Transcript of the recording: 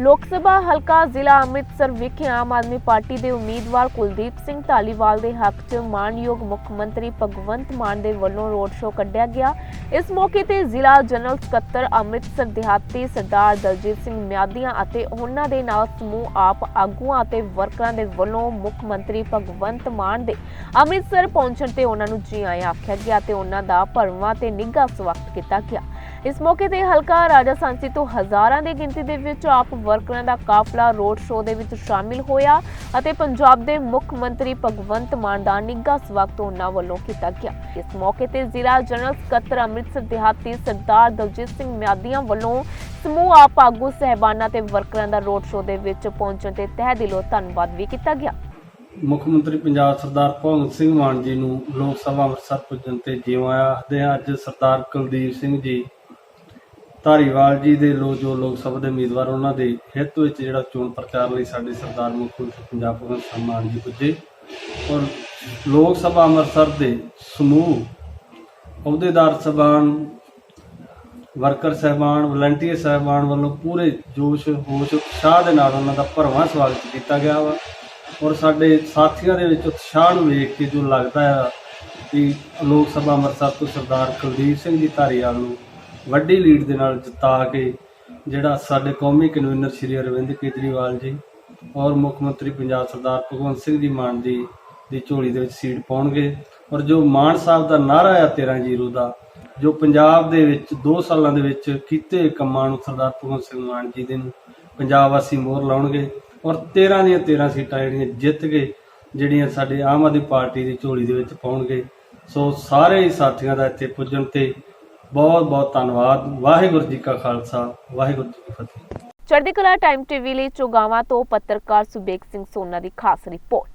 ਲੋਕ ਸਭਾ ਹਲਕਾ ਜ਼ਿਲ੍ਹਾ ਅੰਮ੍ਰਿਤਸਰ ਵਿਖੇ ਆਮ ਆਦਮੀ ਪਾਰਟੀ ਦੇ ਉਮੀਦਵਾਰ ਕੁਲਦੀਪ ਸਿੰਘ ਢਾਲੀਵਾਲ ਦੇ ਹੱਕ 'ਚ ਮਾਨਯੋਗ ਮੁੱਖ ਮੰਤਰੀ ਭਗਵੰਤ ਮਾਨ ਦੇ ਵੱਲੋਂ ਰੋਡ ਸ਼ੋਅ ਕੱਢਿਆ ਗਿਆ। ਇਸ ਮੌਕੇ ਤੇ ਜ਼ਿਲ੍ਹਾ ਜਨਰਲ ਸਕੱਤਰ ਅੰਮ੍ਰਿਤਸਰ ਦਿਹਾਤੀ ਸਰਦਾਰ ਦਲਜੀਤ ਸਿੰਘ ਮਿਆਦੀਆਂ ਅਤੇ ਉਹਨਾਂ ਦੇ ਨਾਲ ਸਮੂਹ ਆਪ ਆਗੂਆਂ ਅਤੇ ਵਰਕਰਾਂ ਦੇ ਵੱਲੋਂ ਮੁੱਖ ਮੰਤਰੀ ਭਗਵੰਤ ਮਾਨ ਦੇ ਅੰਮ੍ਰਿਤਸਰ ਪਹੁੰਚਣ ਤੇ ਉਹਨਾਂ ਨੂੰ ਜੀ ਆਇਆਂ ਆਖਿਆ ਗਿਆ ਤੇ ਉਹਨਾਂ ਦਾ ਭਰਵਾਂ ਤੇ ਨਿੱਘਾ ਸਵਾਗਤ ਕੀਤਾ ਗਿਆ। ਇਸ ਮੌਕੇ ਤੇ ਹਲਕਾ ਰਾਜਾ ਸਾਂਸੀ ਤੋਂ ਹਜ਼ਾਰਾਂ ਦੀ ਗਿਣਤੀ ਦੇ ਵਿੱਚ ਆਪ ਵਰਕਰਾਂ ਦਾ ਕਾਫਲਾ ਰੋਡ ਸ਼ੋਅ ਦੇ ਵਿੱਚ ਸ਼ਾਮਿਲ ਹੋਇਆ ਅਤੇ ਪੰਜਾਬ ਦੇ ਮੁੱਖ ਮੰਤਰੀ ਭਗਵੰਤ ਮਾਨ ਦਾ ਨਿੱਘਾ ਸਵਾਗਤ ਉਹਨਾਂ ਵੱਲੋਂ ਕੀਤਾ ਗਿਆ। ਇਸ ਮੌਕੇ ਤੇ ਜ਼ਿਲ੍ਹਾ ਜਨਰਲ ਸਕੱਤਰ ਅੰਮ੍ਰਿਤਸਰ ਦਿਹਾਤੀ ਸਰਦਾਰ ਦਲਜੀਤ ਸਿੰਘ ਮਿਆਦੀਆਂ ਵੱਲੋਂ ਸਮੂਹ ਆਪ ਆਗੂ ਸਹਿਬਾਨਾਂ ਤੇ ਵਰਕਰਾਂ ਦਾ ਰੋਡ ਸ਼ੋਅ ਦੇ ਵਿੱਚ ਪਹੁੰਚਣ ਤੇ ਤਹਿ ਦਿਲੋਂ ਧੰਨਵਾਦ ਵੀ ਕੀਤਾ ਗਿਆ। ਮੁੱਖ ਮੰਤਰੀ ਪੰਜਾਬ ਸਰਦਾਰ ਭਗਵੰਤ ਸਿੰਘ ਮਾਨ ਜੀ ਨੂੰ ਲੋਕ ਸਭਾ ਅੰਮ੍ਰਿਤਸਰ ਪੁੱਜਣ ਤੇ ਜਿਉਂ ਆਖਦੇ ਅੱਜ ਸਰਦਾਰ ਕੁਲਦੀਪ ਸਿੰਘ ਜੀ ਧਾਰੀਵਾਲ ਜੀ ਦੇ ਲੋ ਜੋ ਲੋਕ ਸਭਾ ਦੇ ਉਮੀਦਵਾਰ ਉਹਨਾਂ ਦੇ ਹਿੱਤ ਵਿੱਚ ਜਿਹੜਾ ਚੋਣ ਪ੍ਰਚਾਰ ਲਈ ਸਾਡੇ ਸਰਦਾਰ ਮੁੱਖ ਮੰਤਰੀ ਪੰਜਾਬ ਭਗਵੰਤ ਸਿੰਘ ਮਾਨ ਜੀ ਪੁੱਜੇ। ਔਰ ਲੋਕ ਸਭਾ ਅੰਮ੍ਰਿਤਸਰ ਦੇ ਸਮੂਹ ਅਹੁਦੇਦਾਰ ਸਭਾਨ ਵਰਕਰ ਸਹਿਬਾਨ, ਵਲੰਟੀਅਰ ਸਹਿਬਾਨ ਵੱਲੋਂ ਪੂਰੇ ਜੋਸ਼, ਹੋਸ਼, ਉਤਸ਼ਾਹ ਦੇ ਨਾਲ ਉਹਨਾਂ ਦਾ ਭਰਵਾਂ ਸਵਾਗਤ ਕੀਤਾ ਗਿਆ ਵਾ। ਔਰ ਸਾਡੇ ਸਾਥੀਆਂ ਦੇ ਵਿੱਚ ਉਤਸ਼ਾਹ ਨੂੰ ਵੇਖ ਕੇ ਜੋ ਲੱਗਦਾ ਹੈ ਕਿ ਲੋਕ ਸਭਾ ਅੰਮ੍ਰਿਤਸਰ ਤੋਂ ਸਰਦਾਰ ਕੁਲਦੀਪ ਸਿੰਘ ਜੀ ਧਾਰੀਵਾਲ ਨੂੰ ਵੱਡੀ ਲੀਡ ਦੇ ਨਾਲ ਜਿਤਾ ਕੇ ਜਿਹੜਾ ਸਾਡੇ ਕੌਮੀ ਕਨਵੀਨਰ ਸ਼੍ਰੀ ਅਰਵਿੰਦ ਕੇਜਰੀਵਾਲ ਜੀ ਔਰ ਮੁੱਖ ਮੰਤਰੀ ਪੰਜਾਬ ਸਰਦਾਰ ਭਗਵੰਤ ਸਿੰਘ ਜੀ ਮਾਨ ਜੀ ਦੀ ਝੋਲੀ ਦੇ ਵਿੱਚ ਸੀਟ ਪਾਉਣਗੇ ਔਰ ਜੋ ਮਾਨ ਸਾਹਿਬ ਦਾ ਨਾਰਾ ਆ 13 ਜੀਰੋ ਦਾ, ਜੋ ਪੰਜਾਬ ਦੇ ਵਿੱਚ 2 ਸਾਲਾਂ ਦੇ ਵਿੱਚ ਕੀਤੇ ਕੰਮਾਂ ਨੂੰ ਸਰਦਾਰ ਭਗਵੰਤ ਸਿੰਘ ਮਾਨ ਜੀ ਦੇ ਨੂੰ ਪੰਜਾਬ ਵਾਸੀ ਮੋਹਰ ਲਾਉਣਗੇ ਔਰ 13 ਦੀਆਂ 13 ਸੀਟਾਂ ਜਿਹੜੀਆਂ ਜਿੱਤ ਕੇ ਜਿਹੜੀਆਂ ਸਾਡੇ ਆਮ ਆਦਮੀ ਪਾਰਟੀ ਦੀ ਝੋਲੀ ਦੇ ਵਿੱਚ ਪਾਉਣਗੇ। ਸੋ ਸਾਰੇ ਹੀ ਸਾਥੀਆਂ ਦਾ ਇੱਥੇ ਪੁੱਜਣ ਤੇ ਬਹੁਤ ਬਹੁਤ ਧੰਨਵਾਦ। ਵਾਹਿਗੁਰੂ ਜੀ ਕਾ ਖਾਲਸਾ, ਵਾਹਿਗੁਰੂ ਜੀ ਕੀ ਫਤਿਹ। ਚੜ੍ਹਦੀ ਕਲਾ ਟਾਈਮ ਟੀਵੀ ਲਈ ਚੋਗਾਵਾਂ ਤੋਂ ਪੱਤਰਕਾਰ ਸੁਬੇਕ ਸਿੰਘ ਸੋਨਾ ਦੀ ਖਾਸ ਰਿਪੋਰਟ।